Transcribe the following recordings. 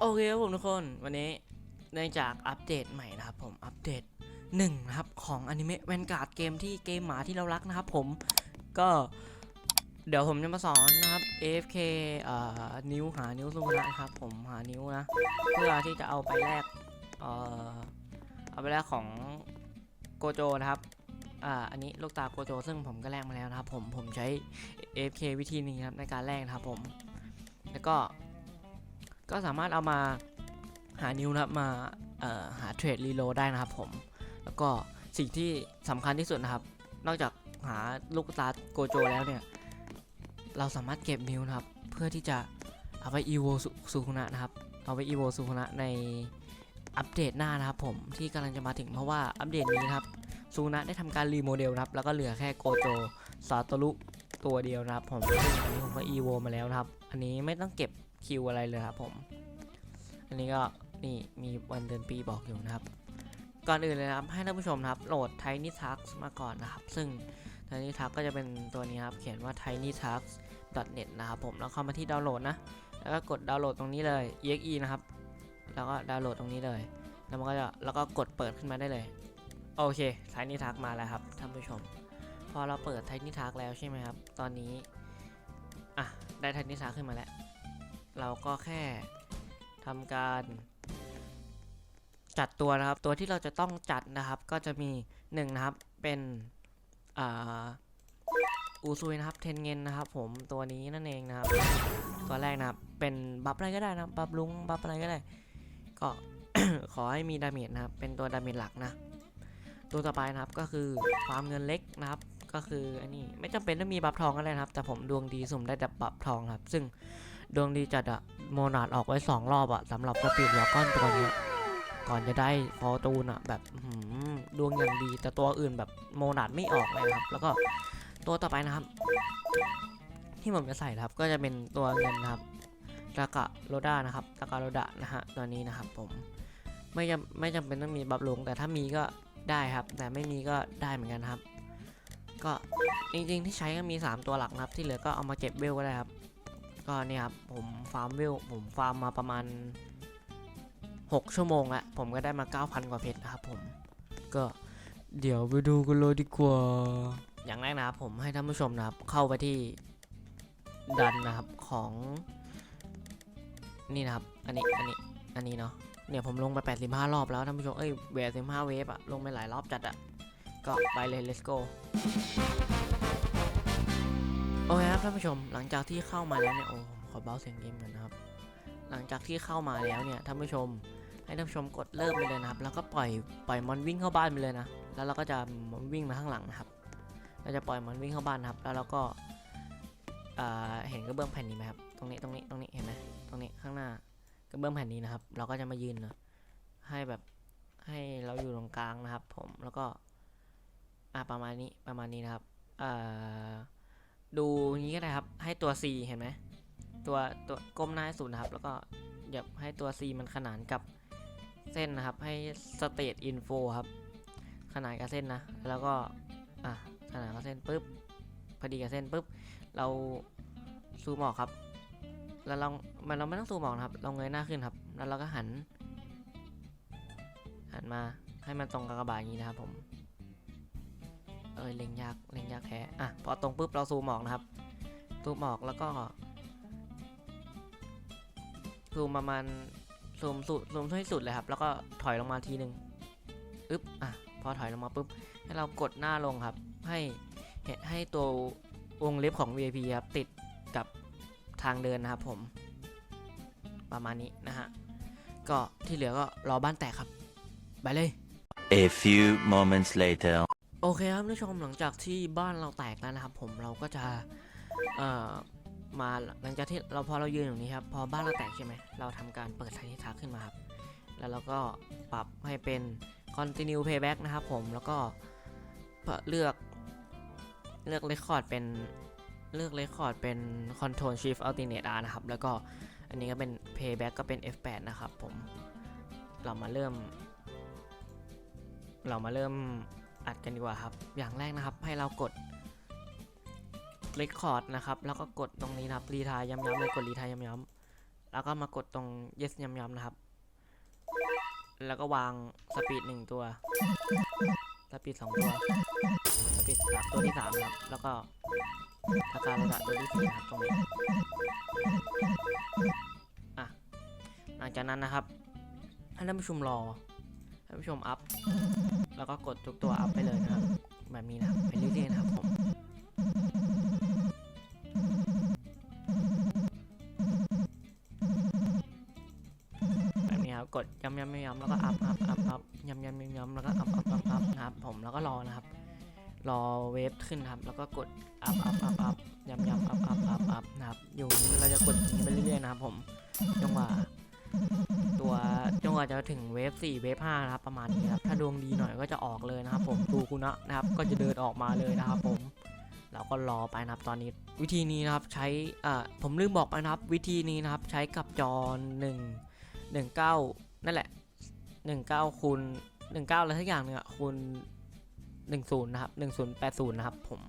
โอเคครับผมทุกคนวันนี้เนื่องจากอัปเดตใหม่นะครับผมอัปเดตหนึ่งนะครับของอนิเมะแวนการ์ดเกมที่เกมหมาที่เรารักนะครับผมก็เดี๋ยวผมจะมาสอนนะครับ AFK เอ่อนิ้วหานิ้วสุกุนะครับผมหานิ้วนะ เพื่อที่จะเอาไปแลกเอ่อเอาไปแลกของโกโจนะครับอ่าอันนี้ลูกตาโกโจ ซึ่งผมก็แลกมาแล้วนะครับผมผมใช้ AFK วิธีนี้ครับในการแลกนะครับผม แล้วก็ ก็สามารถเอามาหานิ้วนะครับมาหาเทรดรีโลได้นะครับผม แล้วก็สิ่งที่สำคัญที่สุดนะครับ นอกจากหาลูกตาโกโจแล้วเนี่ย เราสามารถเก็บนิ้วนะครับ เพื่อที่จะเอาไปอีโวสุคุนะนะครับ เอาไปอีโวสุคุนะในอัปเดตหน้านะครับผมที่กำลังจะมาถึงเพราะว่าอัปเดตนี้นครับสุคนะได้ทำการรีโมเดลนะครับ แล้วก็เหลือแค่โกโจซาโตรุตัวเดียวนะครับผมอันนี้ผมก็อีโวมาแล้วนะครับ อันนี้ไม่ต้องเก็บ คิวอะไรเลยครับผม อันนี้ก็นี่มีวันเดือนปีบอกอยู่นะครับ ก่อนอื่นเลยนะครับให้ท่านผู้ชมนะครับโหลด Tiny t a x มาก่อนนะครับ ซึ่ง Tiny t a x ก็จะเป็นตัวนี้ครับ เขียนว่า tiny t a x net นะครับผมแล้วเข้ามาที่ดาวน์โหลดนะ แล้วก็กดดาวน์โหลดตรงนี้เลย exe นะครับ แล้วก็ดาวน์โหลดตรงนี้เลย แล้วมันก็จะแล้วก็กดเปิดขึ้นมาได้เลย โอเค Tiny t a x มาแล้วครับท่านผู้ชม พอเราเปิด Tiny t a x แล้วใช่ไหมครับ ตอนนี้ อะ ได้ Tiny t a x ขึ้นมาแล้ว เราก็แค่ทำการจัดตัวนะครับ ตัวที่เราจะต้องจัดนะครับ ก็จะมีหนึ่งนะครับ เป็นอ่าอูซุยนะครับเทนเงินนะครับผมตัวนี้นั่นเองนะครับตัวแรกนะครับ เป็นบัฟอะไรก็ได้นะครับบัฟลุงบัฟอะไรก็ได้ ก็ขอให้มีดาเมจนะครับ เป็นตัวดาเมจหลักนะ ตัวต่อไปนะครับก็คือความเงินเล็กนะครับ ก็คืออันนี้ไม่จำเป็นต้องมีบัฟทองก็ได้นะครับ แต่ผมดวงดีสุ่มได้แต่บัฟทองครับ ซึ่ง ดวงดีจัดอะโมนาดออกไว้สองรอบอะสำหรับสปีดวอก้อนตัวนี้ก่อนจะได้ฟอตูนอะแบบหือดวงอย่างดีแต่ตัวอื่นแบบโมนาดไม่ออกเลยครับ แล้วก็ตัวต่อไปนะครับ ที่ผมจะใส่ครับ ก็จะเป็นตัวเงินครับตากะโรด้านะครับตากะโรดะนะฮะตัวนี้นะครับผมไม่จำไม่จำเป็นต้องมีบัฟลง แต่ถ้ามีก็ได้ครับ แต่ไม่มีก็ได้เหมือนกันครับ ก็จริงๆที่ใช้ก็มี 3 ตัวหลักนะครับ ที่เหลือก็เอามาเก็บเวลก็ได้ครับ ก็เนี่ยครับผมฟาร์มเวผมฟาร์มมาประมาณ 6 ชั่วโมงแล้วผมก็ได้มา 9,000 กว่าเพชรนะครับผม ก็เดี๋ยวไปดูกันเลยดีกว่า อย่างแรกนะครับผมให้ท่านผู้ชมนะครับ เข้าไปที่ดันนะครับของนี่นะครับ อันนี้ อันนี้ อันนี้เนาะ เนี่ยผมลงไป 85 รอบแล้วท่านผู้ชม เอ้ยแหวน15เวฟอะลงไปหลายรอบจัดอะก็ไปเลย let's go โอเคครับท่านผู้ชมหลังจากที่เข้ามาแล้วเนี่ยโอ้ผมขอเบาเสียงเกมกันนะครับ หลังจากที่เข้ามาแล้วเนี่ยท่านผู้ชมให้ท่านผู้ชมกดเริ่มไปเลยนะครับ แล้วก็ปล่อยปล่อยมอนวิ่งเข้าบ้านไปเลยนะ แล้วเราก็จะมอนวิ่งมาข้างหลังนะครับ เราจะปล่อยมอนวิ่งเข้าบ้านนะครับ แล้วเราก็เห็นกระเบื้องแผ่นนี้ไหมครับ ตรงนี้ตรงนี้ตรงนี้เห็นไหมตรงนี้ข้างหน้ากระเบื้องแผ่นนี้นะครับ เราก็จะมายืนนะให้แบบให้เราอยู่ตรงกลางนะครับ ผมแล้วก็อ่าประมาณนี้ประมาณนี้นะครับอ่า ดูนี้ก็ได้ครับ ให้ตัว C เห็นไหมตัวตัวก้มหน้าให้สุดนะครับ แล้วก็หยับให้ตัว C มันขนานกับเส้นนะครับ ให้ state info ครับ ขนานกับเส้นนะ แล้วก็อะขนานกับเส้นปุ๊บพอดีกับเส้นปุ๊บเราซูมออกครับ แล้วเรามันเราไม่ต้องซูมออกนะครับ เราเงยหน้าขึ้นครับ แล้วเราก็หัน หันมาให้มันตรงกับกระบาอย่างนี้นะครับผม เอยเล็งยากเล็งยากแค่อะพอตรงปุ๊บเราซูมออกนะครับซูมออกแล้วก็ซูมประมาณซูมสุดซูมให้สุดเลยครับ แล้วก็ถอยลงมาทีหนึ่งอึ๊บอะพอถอยลงมาปุ๊บให้เรากดหน้าลงครับ ให้เห็นให้ตัววงเล็บของ VIP ครับติดกับทางเดินนะครับผม ประมาณนี้นะฮะก็ที่เหลือก็รอบ้านแตกครับ ไปเลย A few moments later. โอเคครับท่านผู้ชมหลังจากที่บ้านเราแตกแล้วนะครับ ผมเราก็จะเอ่อมาหลังจากที่เราพอเรายืนอย่างนี้ครับ พอบ้านเราแตกใช่ไหมเราทำการเปิดไทนิทักขึ้นมาครับ แล้วเราก็ปรับให้เป็น continue playback นะครับผมแล้วก็เลือกเลือก record เป็นเลือก record เป็น control shift alternate R นะครับ แล้วก็อันนี้ก็เป็น playback ก็เป็น F8 นะครับผมเรามาเริ่ม เรามาเริ่ม อัดกันดีกว่าครับ อย่างแรกนะครับให้เรากด record นะครับ แล้วก็กดตรงนี้นะครับรีทายย้ำๆเลยกดรีทายย้ำๆแล้วก็มากดตรง yes ย้ำๆนะครับ แล้วก็วางสปีดหนึ่งตัวสปีดสองตัวสปีดสามตัวที่สามครับ แล้วก็ทาการระดับตัวที่สี่นะครับตรงนี้อะหลังจากนั้นนะครับให้ท่านผู้ชมรอท่านผู้ชมอัพ แล้วก็กดทุกตัวอัพไปเลยนะครับแบบนี้นะไปเรื่อยๆนะครับผมแบบนี้ครับกดย้ำย้ำย้ำแล้วก็อัพอัพอัพอัพย้ำย้ำย้ำย้ำแล้วก็อัพอัพอัพอัพนะครับผมแล้วก็รอนะครับ รอเวฟขึ้นครับ แล้วก็กดอัพอัพอัพอัพย้ำย้ำอัพอัพอัพอัพนะครับอยู่นี้เราจะกดอย่างนี้ไปเรื่อยๆนะครับผมจนกว่า ตัวจนกว่าจะถึงเวฟ4เวฟ5นะครับประมาณนี้ครับถ้าดวงดีหน่อยก็จะออกเลยนะครับ ผมดูคุณนะนะครับก็จะเดินออกมาเลยนะครับ ผมเราก็รอไปนะครับตอนนี้ วิธีนี้นะครับใช้อ่าผมลืมบอกไปนะครับ วิธีนี้นะครับใช้กับจอหนึ่งหนึ่งเก้านั่นแหละหนึ่งเก้าคูณหนึ่งเก้าอะไรสักอย่างหนึงอะคูณหนึ่งศูนย์นะครับหนึ่งศูนย์แปดศูนย์นะครับผม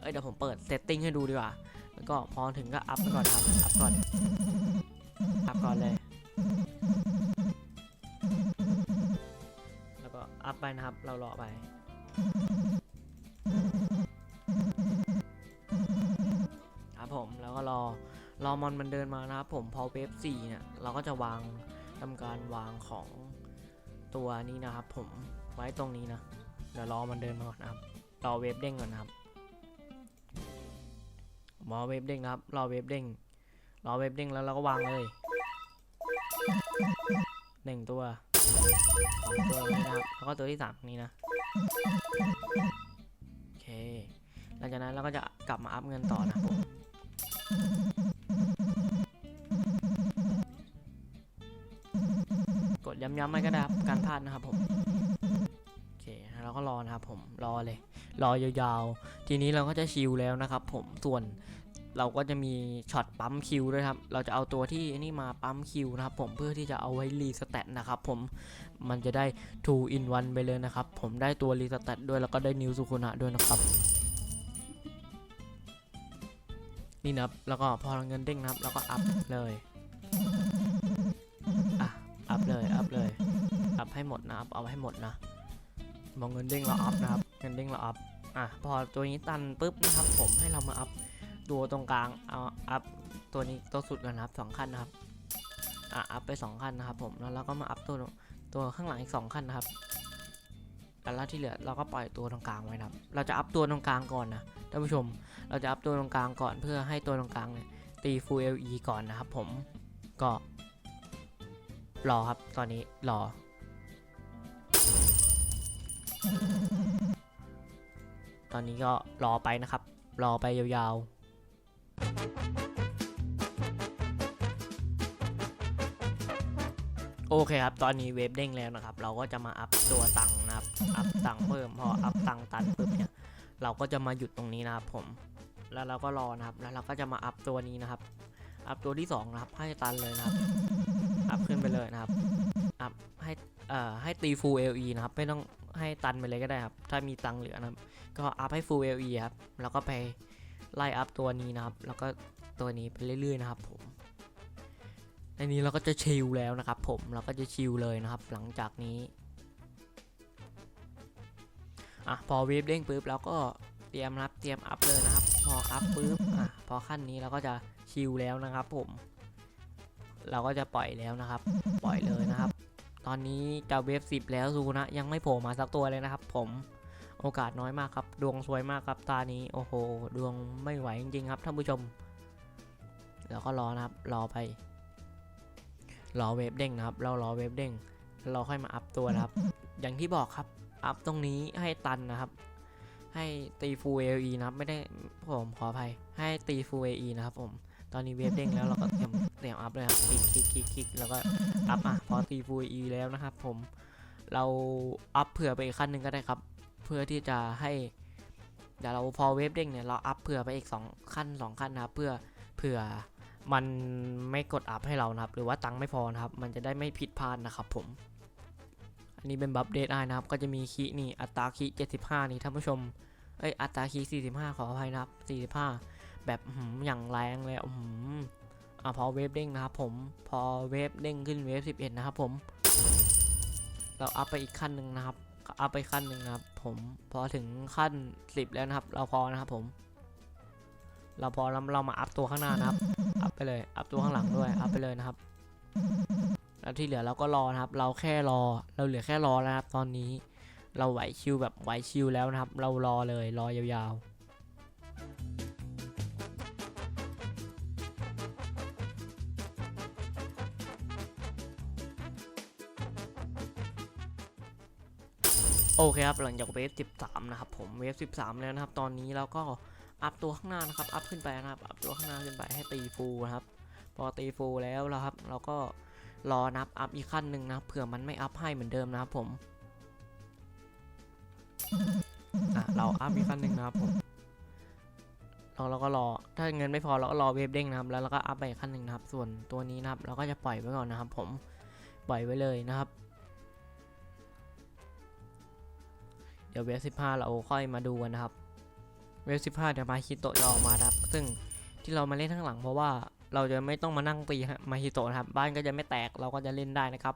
เอ้ยเดี๋ยวผมเปิดเซตติ้งให้ดูดีกว่า แล้วก็พอถึงก็อัพก่อนครับ อัพก่อน อัพก่อนเลย แล้วก็อัพไปนะครับ เรารอไป ครับผม แล้วก็รอ รอมอนมันเดินมานะครับ ผม พอเวฟ4เนี่ย เราก็จะวางทำการวางของตัวนี้นะครับ ผม ไว้ตรงนี้นะ เดี๋ยวรอมันเดินมาก่อนนะครับ รอเวฟเด้งก่อนนะครับรอเวฟเด้งนะครับ รอเวฟเด้ง รอเวฟเด้งแล้วเราก็วางเลย หนึ่งตัวสองตัวนี้นะครับ แล้วก็ตัวที่สามนี้นะ โอเค หลังจากนั้นเราก็จะกลับมาอัพเงินต่อนะผมกดย้ำๆไม่ก็ได้ครับ การพลาดนะครับผม โอเค เราก็รอนะครับผม รอเลย รอยาวๆ ทีนี้เราก็จะชิลแล้วนะครับผม ส่วน เราก็จะมีช็อตปั๊มคิวด้วยครับ เราจะเอาตัวที่นี่มาปั๊มคิวนะครับผมเพื่อที่จะเอาไว้รีสแตทนะครับผมมันจะได้ 2 in 1 ไปเลยนะครับ ผมได้ตัวรีสแตทด้วยแล้วก็ได้นิวสุคุนะด้วยนะครับนี่นะครับแล้วก็พอเงินเด้งนะครับแล้วก็อัพเลยอะอัพเลยอัพเลยอัพให้หมดนะครับเอาให้หมดนะมองเงินเด้งเราอัพนะครับเงินเด้งเราอัพอะพอตัวนี้ตันปุ๊บนะครับผมให้เรามาอัพ ตัวตรงกลางเอาอัพตัวนี้ตัวสุดกันนะครับสองขั้นนะครับอะอัพไปสองขั้นนะครับ ผมแล้วเราก็มาอัพตัวตัวข้างหลังอีกสองขั้นนะครับแล้วที่เหลือเราก็ปล่อยตัวตรงกลางไว้นะครับ เราจะอัพตัวตรงกลางก่อนนะท่านผู้ชม เราจะอัพตัวตรงกลางก่อนเพื่อให้ตัวตรงกลางเนี่ยตี full LE ก่อนนะครับ ผมก็รอครับตอนนี้รอ ตอนนี้ก็รอไปนะครับ รอไปยาวๆ โอเคครับ ตอนนี้เวฟเด้งแล้วนะครับ เราก็จะมาอัพตัวตังค์นะครับ อัพตังค์เพิ่ม พออัพตังค์ตันปุ๊บเนี่ย เราก็จะมาหยุดตรงนี้นะครับผม แล้วเราก็รอนะครับ แล้วเราก็จะมาอัพตัวนี้นะครับ อัพตัวที่สองนะครับ ให้ตันเลยนะครับ อัพขึ้นไปเลยนะครับ อัพให้ เอ่อ ให้ตี full LE นะครับ ไม่ต้องให้ตันไปเลยก็ได้ครับ ถ้ามีตังค์เหลือนะครับ ก็อัพให้ full LE ครับ แล้วก็ไป ไล่อัพตัวนี้นะครับ แล้วก็ตัวนี้ไปเรื่อยๆนะครับผมในนี้เราก็จะชิลแล้วนะครับ ผมเราก็จะชิลเลยนะครับ หลังจากนี้อะพอเวฟเด้งปุ๊บแล้วก็เตรียมรับเตรียมอัพเลยนะครับ พออัพปุ๊บอะพอขั้นนี้เราก็จะชิลแล้วนะครับ ผม เราก็จะปล่อยแล้วนะครับ ปล่อยเลยนะครับ ตอนนี้จะเวฟสิบแล้วซูนะยังไม่โผล่มาสักตัวเลยนะครับ ผม โอกาสน้อยมากครับ ดวงสวยมากครับตานี้โอ้โห ดวงไม่ไหวจริงๆครับท่านผู้ชม แล้วก็รอนะครับรอไป รอเวฟเด้งนะครับ เรารอเวฟเด้งเราค่อยมาอัพตัวนะครับ อย่างที่บอกครับ อัพตรงนี้ให้ตันนะครับ ให้ตี full AE นะครับ ไม่ได้ผมขออภัย ให้ตี full AE นะครับผมตอนนี้เวฟเด้งแล้วเราก็เตรียมเตรียมอัพเลยครับคลิกคลิกคลิกคลิกแล้วก็อัพอะพอตี full AE แล้วนะครับ ผมเราอัพเผื่อไปอีกขั้นหนึ่งก็ได้ครับ พื่อที่จะให้เดี๋ยวเราพอเวฟเด้งเนี่ยเราอัพเผื่อไปอีก 2 ขั้น 2 ขั้นนะครับเพื่อเผื่อมันไม่กดอัพให้เรานะครับ หรือว่าตังค์ไม่พอนะครับ มันจะได้ไม่ผิดพลาดนะครับผม อันนี้เป็นบัฟเดตไอนะครับ ก็จะมีคีนี่อัตราคี75 นี่ท่านผู้ชม เอ้ยอัตราคี45 ขออภัยนะครับ 45 แบบอื้อหืออย่างแรงเลยอื้อหืออะพอเวฟเด้งนะครับผม พอเวฟเด้งขึ้นเวฟ11 นะครับผม เราอัพไปอีกขั้นหนึ่งนะครับ อัพไปขั้นหนึ่งนะครับ ผมพอถึงขั้น 10 แล้วนะครับ เราพอนะครับผม เราพอแล้วเรามาอัพตัวข้างหน้านะครับ อัพไปเลย อัพตัวข้างหลังด้วย อัพไปเลยนะครับ แล้วที่เหลือเราก็รอนะครับ เราแค่รอ เราเหลือแค่รอแล้วนะครับ ตอนนี้ เราไหวชิวแบบไหวชิวแล้วนะครับ เรารอเลย รอยาวๆ โอเคครับหลังจากเวฟ 13 นะครับผมเวฟ 13 แล้วนะครับ ตอนนี้เราก็อัพตัวข้างหน้านะครับ อัพขึ้นไปนะครับ อัพตัวข้างหน้าขึ้นไปให้ตีฟูลนะครับ พอตีฟูลแล้วแล้วครับ เราก็รอนับอัพอีกขั้นหนึ่งนะครับเผื่อมันไม่อัพให้เหมือนเดิมนะครับผมอะเราอัพอีกขั้นหนึ่งนะครับผมเราเราก็รอถ้าเงินไม่พอเราก็รอเวฟเด้งนะครับ แล้วเราก็อัพไปอีกขั้นหนึ่งนะครับ ส่วนตัวนี้นะครับ เราก็จะปล่อยไว้ก่อนนะครับ ผมปล่อยไว้เลยนะครับ เดี๋ยวเวฟ15เราค่อยมาดูกันนะครับ เวฟ15เดี๋ยวมาฮิโตะจะออกมาครับ ซึ่งที่เรามาเล่นข้างหลังเพราะว่าเราจะไม่ต้องมานั่งตีมาฮิโตะนะครับ บ้านก็จะไม่แตกเราก็จะเล่นได้นะครับ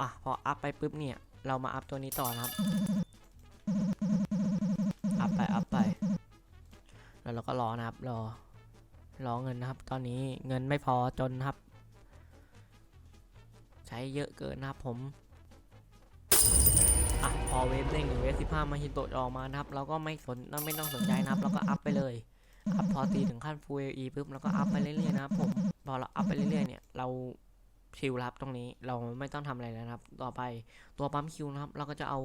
อะพออัพไปปุ๊บเนี่ย เรามาอัพตัวนี้ต่อนะครับ อัพไปอัพไป แล้วเราก็รอนะครับรอรอเงินนะครับ ตอนนี้เงินไม่พอจนครับ ใช้เยอะเกินนะครับผม อะพอเวฟเด้งหรือเวฟสิบห้ามาฮิโตะออกมานะครับเราก็ไม่สนไม่ต้องสนใจนะครับเราก็อัพไปเลยอัพพอตีถึงขั้น Full AE ปุ๊บเราก็อัพไปเรื่อยๆนะครับผมพอเราอัพไปเรื่อยๆเนี่ยเราชิลแล้วรับตรงนี้เราไม่ต้องทำอะไรแล้วนะครับ ต่อไปตัวปั๊มคิวนะครับ เราก็จะเอา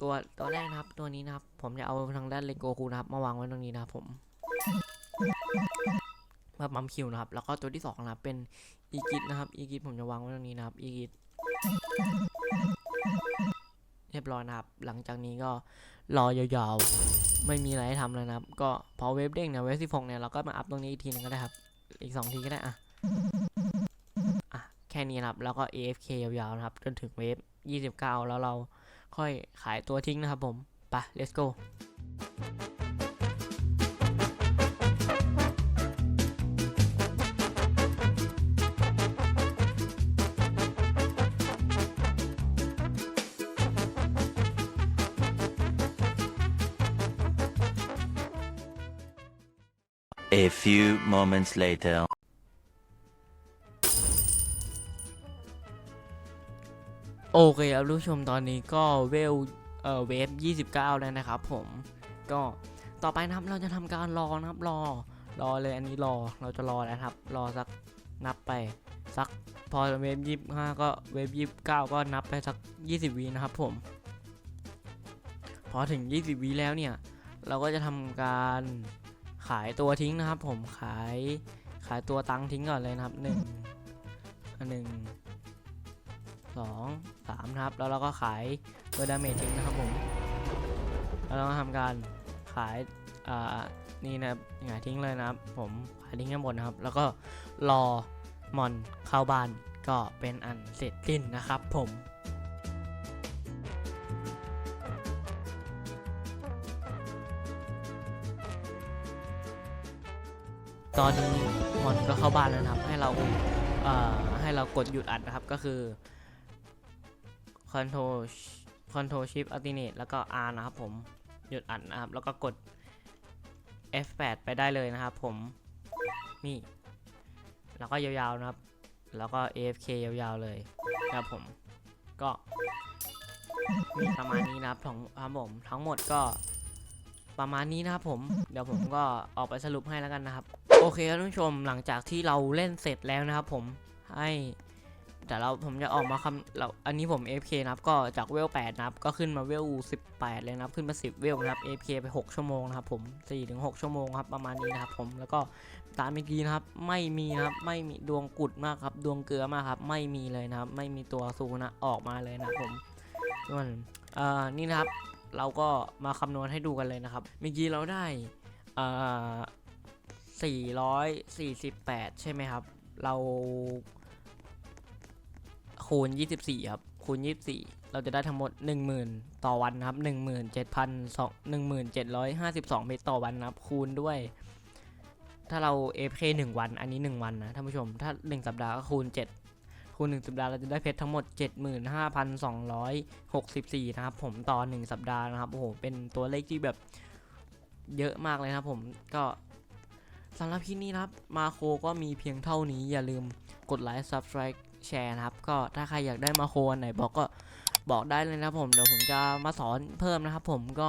ตัวตัวแรกนะครับ ตัวนี้นะครับ ผมจะเอาทางด้านเลโกคูนะครับ มาวางไว้ตรงนี้นะครับผมเพื่อปั๊มคิวนะครับ แล้วก็ตัวที่สองนะครับเป็นอีกิทนะครับอีกิทผมจะวางไว้ตรงนี้นะครับอีกิท เรียบร้อยนะครับ หลังจากนี้ก็รอยาวๆ ไม่มีอะไรให้ทำแล้วนะครับ ก็พอเวฟเด้งเนี่ยเวฟ16เนี่ยเราก็มาอัพตรงนี้อีกทีหนึงก็ได้ครับ อีก2ทีก็ได้อะอะแค่นี้นะครับ แล้วก็ AFK ยาวๆนะครับ จนถึงเวฟ29แล้วเราค่อยขายตัวทิ้งนะครับผม ไป let's go A few moments later. โอเคครับผู้ชมตอนนี้ก็เวลเอ่อเวฟ29 แล้วนะครับผมก็ต่อไปนะครับเราจะทำการรอนะครับรอรอเลยอันนี้รอเราจะรอแล้วนะครับ รอสักนับไปสักพอเวฟ25ก็เวฟ29ก็นับไปสัก20วินะครับผม พอถึง20วิแล้วเนี่ย เราก็จะทำการ ขายตัวทิ้งนะครับ ผมขายขายตัวตังทิ้งก่อนเลยนะครับหนึ่งหนึ่งสองสามนะครับ แล้วเราก็ขายตัวดาเมจทิ้งนะครับผมแล้วเราก็ทำการขายอ่านี่นะหงายทิ้งเลยนะครับ ผมขายทิ้งทั้งหมดนะครับ แล้วก็รอมอนเข้าบ้านก็เป็นอันเสร็จสิ้นนะครับผม ตอนนี้มอนก็เข้าบ้านแล้วนะครับ ให้เราเอ่อให้เรากดหยุดอัดนะครับก็คือ Control Control Shift Alternate แล้วก็ R นะครับผมหยุดอัดนะครับ แล้วก็กด F8 ไปได้เลยนะครับผมนี่ แล้วก็ยาวๆนะครับ แล้วก็ AFK ยาวๆเลยนะครับผมก็มีประมาณนี้นะครับของครับผมทั้งหมดก็ประมาณนี้นะครับผม เดี๋ยวผมก็ออกไปสรุปให้แล้วกันนะครับ โอเคครับท่านผู้ชมหลังจากที่เราเล่นเสร็จแล้วนะครับผมให้แต่เราผมจะออกมาคำเราอันนี้ผม AFK นะครับก็จากเวล8นะครับก็ขึ้นมาเวล18 เลยนะครับขึ้นมา 10 เวลนะครับ AFK ไป 6 ชั่วโมงนะครับผม4ถึง6ชั่วโมงครับประมาณนี้นะครับผมแล้วก็ตามเมื่อกี้นะครับไม่มีนะครับไม่มีดวงกุดมากครับดวงเกลือมากครับไม่มีเลยนะครับไม่มีตัวซูนะออกมาเลยนะผมส่วนเอ่อนี่นะครับเราก็มาคำนวณให้ดูกันเลยนะครับเมื่อกี้เราได้เอ่อ 448 ใช่ไหมครับ เราคูณ 24 ครับ คูณ 24 เราจะได้ทั้งหมด 10,000 ต่อวันนะครับ 17,2 1752 เมตรต่อวันนะครับ คูณด้วย ถ้าเรา AFK 1 วัน อันนี้ 1 วันนะ ท่านผู้ชม ถ้า 1 สัปดาห์ก็คูณ 7 คูณ 1 สัปดาห์เราจะได้เพชรทั้งหมด 75,264 นะครับ ผม ต่อ 1 สัปดาห์นะครับ โอ้โห เป็นตัวเลขที่แบบเยอะมากเลยนะครับผม ก็ สำหรับคลิปนี้นะครับมาโคก็มีเพียงเท่านี้อย่าลืมกดไลค์ Subscribe แชร์นะครับ ก็ถ้าใครอยากได้มาโคอันไหนบอกก็บอกได้เลยนะครับผมเดี๋ยวผมจะมาสอนเพิ่มนะครับผมก็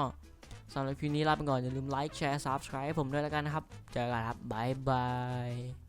สำหรับคลิปนี้ลาไปก่อนอย่าลืมไลค์แชร์ซับสไคร b ์ผมด้วยแล้วกันนะครับ เจอกันครับบายบาย